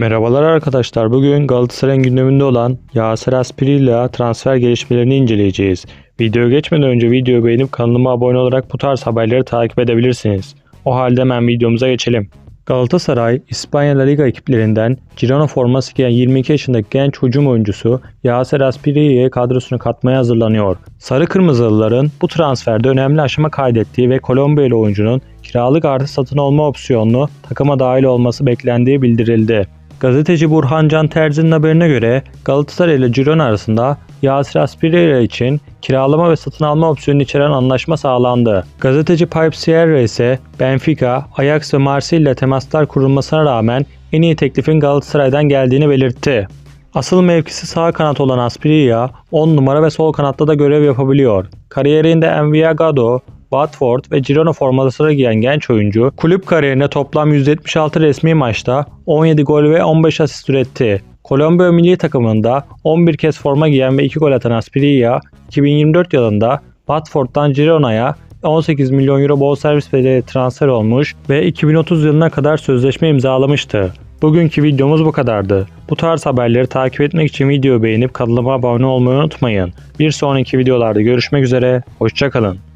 Merhabalar arkadaşlar. Bugün Galatasaray'ın gündeminde olan Yaser Aspiri'yle transfer gelişmelerini inceleyeceğiz. Videoya geçmeden önce videoyu beğenip kanalıma abone olarak bu tarz haberleri takip edebilirsiniz. O halde hemen videomuza geçelim. Galatasaray, İspanya La Liga ekiplerinden Girona forması giyen 22 yaşındaki genç hücum oyuncusu Yaser Aspiri'yi kadrosuna katmaya hazırlanıyor. Sarı Kırmızılıların bu transferde önemli aşama kaydettiği ve Kolombiyeli oyuncunun kiralık artı satın alma opsiyonlu takıma dahil olması beklendiği bildirildi. Gazeteci Burhan Can Terzi'nin haberine göre Galatasaray ile Girona arasında Yasir Aspiriye için kiralama ve satın alma opsiyonu içeren anlaşma sağlandı. Gazeteci Pipe Sierra ise Benfica, Ajax ve Marseille ile temaslar kurulmasına rağmen en iyi teklifin Galatasaray'dan geldiğini belirtti. Asıl mevkisi sağ kanat olan Aspiriya 10 numara ve sol kanatta da görev yapabiliyor. Kariyerinde Envigado, Watford ve Girona formasını giyen genç oyuncu kulüp kariyerinde toplam 176 resmi maçta 17 gol ve 15 asist üretti. Kolombiya milli takımında 11 kez forma giyen ve 2 gol atan Aspiriya 2024 yılında Watford'dan Girona'ya 18 milyon euro bonservis bedeli transfer olmuş ve 2030 yılına kadar sözleşme imzalamıştı. Bugünkü videomuz bu kadardı. Bu tarz haberleri takip etmek için videoyu beğenip kanalıma abone olmayı unutmayın. Bir sonraki videolarda görüşmek üzere, hoşçakalın.